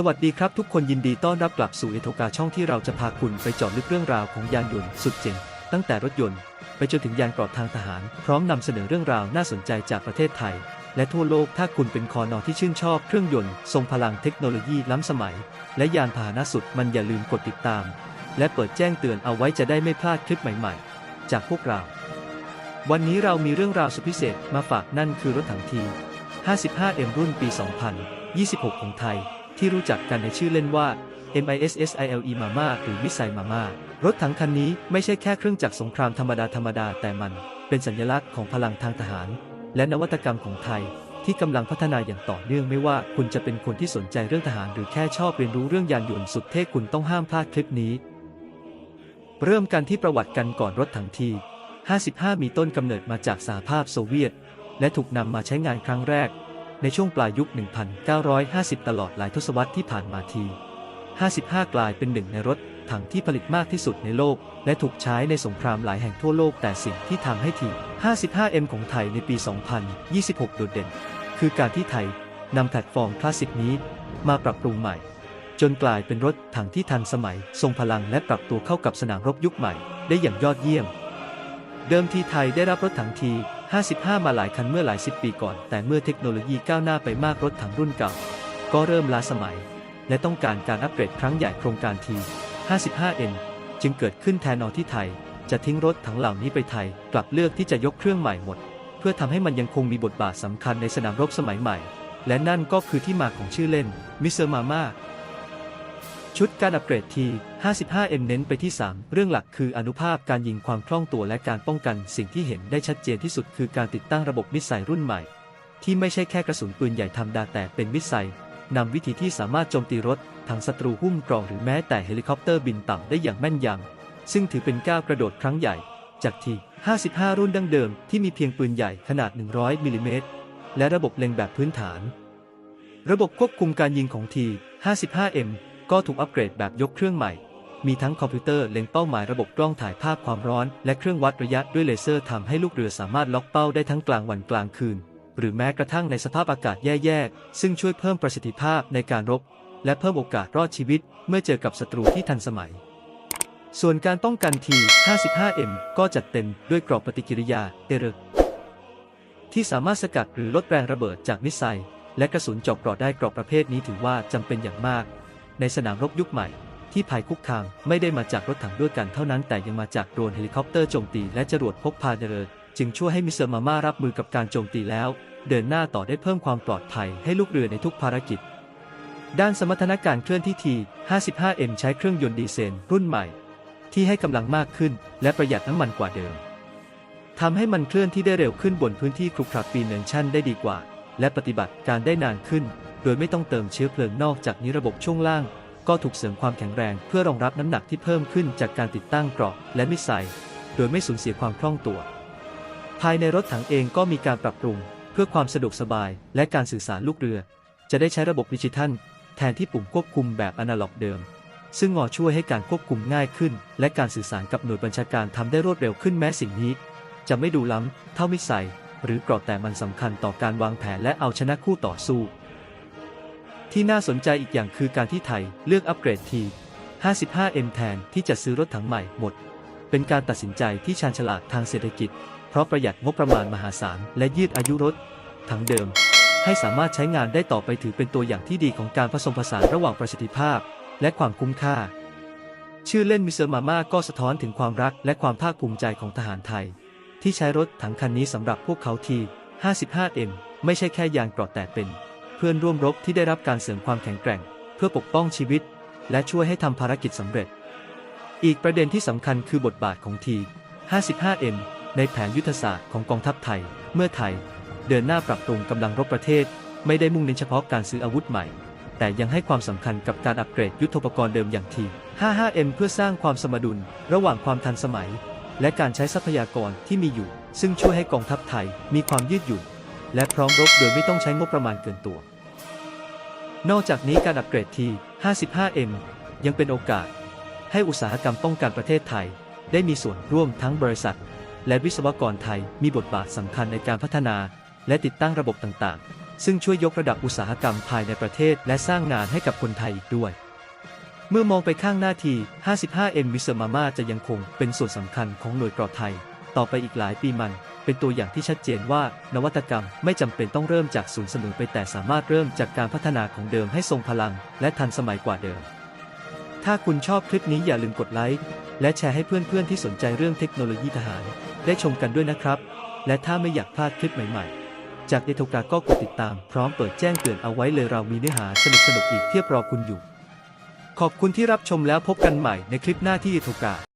สวัสดีครับทุกคนยินดีต้อนรับกลับสู่เอโทกาช่องที่เราจะพาคุณไปเจาะลึกเรื่องราวของยานยนต์สุดเจ๋งตั้งแต่รถยนต์ ไปจนถึงยานเกราะทางทหาร พร้อมนำเสนอเรื่องราวน่าสนใจจากประเทศไทย และทั่วโลกถ้าคุณเป็นคอนอที่ชื่นชอบเครื่องยนต์ทรงพลังเทคโนโลยีล้ำสมัย และยานพาหนะสุดมันอย่าลืมกดติดตาม และเปิดแจ้งเตือนเอาไว้จะได้ไม่พลาดคลิปใหม่ ๆ จากพวกเรา วันนี้เรามีเรื่องราวสุดพิเศษมาฝากนั่นคือรถถังที 55M รุ่นปี 2026 ของไทย ที่รู้จักกันในชื่อเล่นว่า MISSILE Mama หรือมิสไซมาม่ารถถังคันนี้ไม่ใช่แค่เครื่องจักรสงครามธรรมดาธรรมดาแต่มัน เป็นสัญลักษณ์ของพลังทางทหาร และนวัตกรรมของไทย ที่กำลังพัฒนาอย่างต่อเนื่องไม่ว่าคุณจะเป็นคนที่สนใจเรื่องทหารหรือแค่ชอบเรียนรู้เรื่องยานยนต์สุดเท่คุณต้องห้ามพลาดคลิปนี้ เริ่มกันที่ประวัติกันก่อนรถถังที 55 มีต้นกำเนิดมาจากสหภาพโซเวียต และถูกนำมาใช้งานครั้งแรก ในช่วงปลายยุค 1950 ตลอดหลายทศวรรษที่ผ่านมาที 55 กลายเป็นหนึ่งในรถถังที่ผลิตมากที่สุดในโลก และถูกใช้ในสงครามหลายแห่งทั่วโลกแต่สิ่งที่ทำให้ที 55M ของไทยในปี 2026 โดดเด่น คือการที่ไทยนำแพลตฟอร์มคลาสสิกนี้ มาปรับปรุงใหม่ จนกลายเป็นรถถังที่ทันสมัย ทรงพลังและปรับตัวเข้ากับสนามรบยุคใหม่ ได้อย่างยอดเยี่ยม เดิมทีไทยได้รับรถถังที 55 มาหลายคันเมื่อหลายสิบปีก่อน แต่เมื่อเทคโนโลยีก้าวหน้าไปมากรถถังรุ่นเก่า ก็เริ่มล้าสมัย และต้องการการอัปเกรดครั้งใหญ่โครงการที 55N จึงเกิดขึ้นแทนนอที่ไทย จะทิ้งรถถังเหล่านี้ไปไทย กลับเลือกที่จะยกเครื่องใหม่หมด เพื่อทำให้มันยังคงมีบทบาทสำคัญในสนามรบสมัยใหม่ และนั่นก็คือที่มาของชื่อเล่นมิเซอร์มาม่า ชุดการอัปเกรดที 55M เน้นไปที่ 3 เรื่องหลักคืออนุภาพการยิงความคล่องตัวและการป้องกัน สิ่งที่เห็นได้ชัดเจนที่สุดคือการติดตั้งระบบมิสไซล์รุ่นใหม่ ที่ไม่ใช่แค่กระสุนปืนใหญ่ธรรมดาแต่เป็นมิสไซล์นำวิธีที่สามารถโจมตีรถถังศัตรูหุ้มกรองหรือแม้แต่เฮลิคอปเตอร์บินต่ำได้อย่างแม่นยำซึ่งถือเป็นก้าวกระโดดครั้งใหญ่ จากที 55 รุ่นดั้งเดิมที่มีเพียงปืนใหญ่ขนาด 100มิลลิเมตรและระบบเล็งแบบพื้นฐาน ระบบควบคุมการยิงของที 55M ก็ถูกอัปเกรดแบบยกเครื่องใหม่ มีทั้งคอมพิวเตอร์เล็งเป้าหมายระบบกล้องถ่ายภาพความร้อน และเครื่องวัดระยะด้วยเลเซอร์ทำให้ลูกเรือสามารถล็อกเป้าได้ทั้งกลางวันกลางคืน หรือแม้กระทั่งในสภาพอากาศแย่ๆ ซึ่งช่วยเพิ่มประสิทธิภาพในการรบ และเพิ่มโอกาสรอดชีวิต เมื่อเจอกับศัตรูที่ทันสมัยส่วนการป้องกันที 55M ก็จัดเต็มด้วยกรอบปฏิกิริยาเอเรที่สามารถสกัดหรือลดแรงระเบิดจากมิสไซล์และกระสุนเจาะกราะได้กรอบประเภทนี้ถือว่าจำเป็นอย่างมาก ในสนามรบยุคใหม่ ที่ภัยคุกคามไม่ได้มาจากรถถังด้วยกันเท่านั้นแต่ยังมาจากโดรนเฮลิคอปเตอร์โจมตีและจรวดพกพาเรือจึงช่วยให้มิสเตอร์มาม่ารับมือกับการโจมตีแล้ว เดินหน้าต่อได้เพิ่มความปลอดภัยให้ลูกเรือในทุกภารกิจ ด้านสมรรถนะการเคลื่อนที่ที 55M ใช้เครื่องยนต์ดีเซลรุ่นใหม่ ที่ให้กำลังมากขึ้น และประหยัดน้ำมันกว่าเดิมทำให้มันเคลื่อนที่ได้เร็วขึ้นบนพื้นที่ครุขระปีเนินชั่นได้ดีกว่า และปฏิบัติการได้นานขึ้น โดยไม่ต้องเติมเชื้อเพลิงนอกจากนี้ระบบช่วงล่าง ก็ถูกเสริมความแข็งแรงเพื่อรองรับน้ำหนักที่เพิ่มขึ้นจากการติดตั้งเกราะและมิสไซล์โดยไม่สูญเสียความคล่องตัว ภายในรถถังเองก็มีการปรับปรุง เพื่อความสะดวกสบายและการสื่อสารลูกเรือ จะได้ใช้ระบบดิจิทัล แทนที่ปุ่มควบคุมแบบอนาล็อกเดิม ซึ่งงอช่วยให้การควบคุมง่ายขึ้น และการสื่อสารกับหน่วยบัญชาการทำได้รวดเร็วขึ้นแม้สิ่งนี้ จะไม่ดูล้ำเท่ามิสไซล์หรือเกราะแต่มันสำคัญต่อการวางแผนและเอาชนะคู่ต่อสู้ ที่น่าสนใจอีกอย่างคือการที่ไทยเลือกอัปเกรดที 55M แทนที่จะซื้อรถถังใหม่หมด เป็นการตัดสินใจที่ชาญฉลาดทางเศรษฐกิจ เพราะประหยัดงบประมาณมหาศาล และยืดอายุรถถังเดิม ให้สามารถใช้งานได้ต่อไปถือเป็นตัวอย่างที่ดีของการผสมผสานระหว่างประสิทธิภาพ และความคุ้มค่า ชื่อเล่นมิเซอร์มาม่าก็สะท้อนถึงความรักและความภาคภูมิใจของทหารไทย ที่ใช้รถถังคันนี้สำหรับพวกเขาที 55M ไม่ใช่แค่ยานกราะแต่เป็น เพื่อนร่วมรบที่ได้รับการเสริมความแข็งแกร่ง เพื่อปกป้องชีวิต และช่วยให้ทำภารกิจสำเร็จ อีกประเด็นที่สำคัญคือบทบาทของที 55M ในแผนยุทธศาสตร์ของกองทัพไทย เมื่อไทย เดินหน้าปรับปรุงกำลังรบประเทศ ไม่ได้มุ่งเน้นเฉพาะการซื้ออาวุธใหม่ แต่ยังให้ความสำคัญกับการอัปเกรดยุทโธปกรณ์เดิมอย่างที 55M เพื่อสร้างความสมดุล ระหว่างความทันสมัย และการใช้ทรัพยากรที่มีอยู่ ซึ่งช่วยให้กองทัพไทยมีความยืดหยุ่น และพร้อมรบโดยไม่ต้องใช้งบประมาณเกินตัว นอกจากนี้การอัปเกรดที 55M ยังเป็นโอกาส ให้อุตสาหกรรมป้องกันประเทศไทย ได้มีส่วนร่วมทั้งบริษัท และวิศวกรไทยมีบทบาทสำคัญในการพัฒนา และติดตั้งระบบต่างๆ ซึ่งช่วยยกระดับอุตสาหกรรมภายในประเทศ และสร้างงานให้กับคนไทยอีกด้วยเมื่อมองไปข้างหน้าที 55M มิเซอร์มาม่าจะยังคงเป็นส่วนสำคัญของหน่วยกรอไทย ต่อไปอีกหลายปีมัน เป็นตัวอย่างที่ชัดเจนว่า นวัตกรรมไม่จำเป็นต้องเริ่มจากศูนย์เสมอไปแต่สามารถเริ่มจากการพัฒนาของเดิมให้ทรงพลัง และทันสมัยกว่าเดิม ถ้าคุณชอบคลิปนี้อย่าลืมกดไลค์และแชร์ให้เพื่อนๆที่สนใจเรื่องเทคโนโลยีทหาร ได้ชมกันด้วยนะครับ และถ้าไม่อยากพลาดคลิปใหม่ๆ จากเอโทกาก็กดติดตาม พร้อมเปิดแจ้งเตือนเอาไว้เลยเรามีเนื้อหาสนุกๆอีกเทียบรอคุณอยู่ ขอบคุณที่รับชมแล้วพบกันใหม่ในคลิปหน้าที่เอโทกา